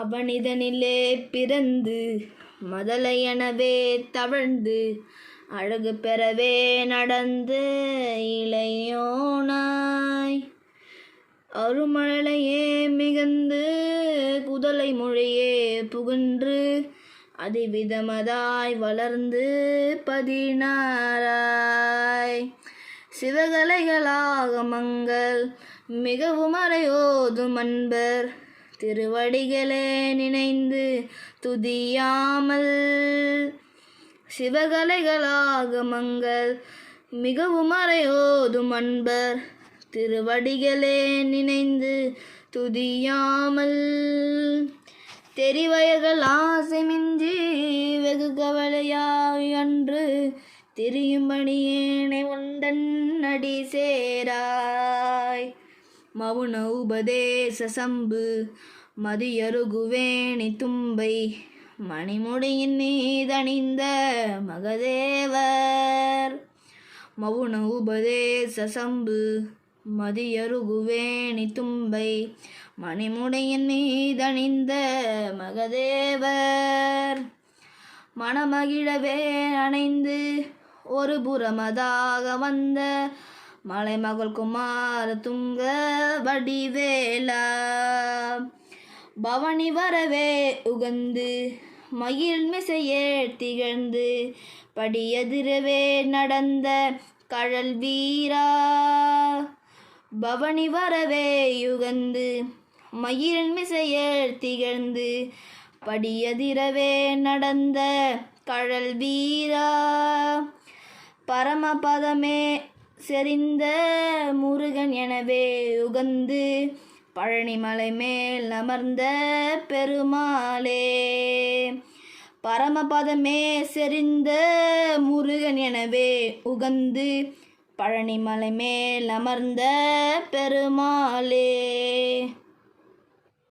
அவனிதனிலே பிறந்து மதலையெனவே தவழ்ந்து அழகு பெறவே நடந்து இளையோனாய். அருமழையே மிகுந்து குதலை மொழியே புகுன்று அதிவிதமதாய் வளர்ந்து பதினாராய் சிவகலைகளாகமங்கள் மிகவும் அறையோதும் அன்பர் திருவடிகளே நினைந்து துதியாமல் சிவகலைகளாக மங்கள் மிகவும் அறையோதும் அன்பர் திருவடிகளே நினைந்து துதியாமல் தெரிவயர்கள் ஆசைமின்றி வெகு கவலையாய் அன்று திரியும்படியேனை உந்தன் அடி சேராய். மவுன உபதேச மதியருகுவேணி தும்பை மணிமுடியின் மீதணிந்த மகதேவர். மவுன உபதேச சம்பு மதியருகுவேணி தும்பை மணிமுடையின் மீதணிந்த மகதேவர். மணமகிழவே அணைந்து ஒரு புறமதாக வந்த மலைமகள் குமார துங்க வடிவேலா. பவனி வரவே உகந்து மயில் மிசையே திகழ்ந்து படியதிரவே நடந்த கழல் வீரா. பவனி வரவே யுகந்து மயில் மிசையேர் திகழ்ந்து படியதிரவே நடந்த கழல் வீரா. பரமபதமே செறிந்த முருகன் எனவே உகந்து பழனிமலை மேல் அமர்ந்த பெருமாளே. பரமபதமே செறிந்த முருகன் எனவே உகந்து பழனிமலை மேல் அமர்ந்த பெருமாளே.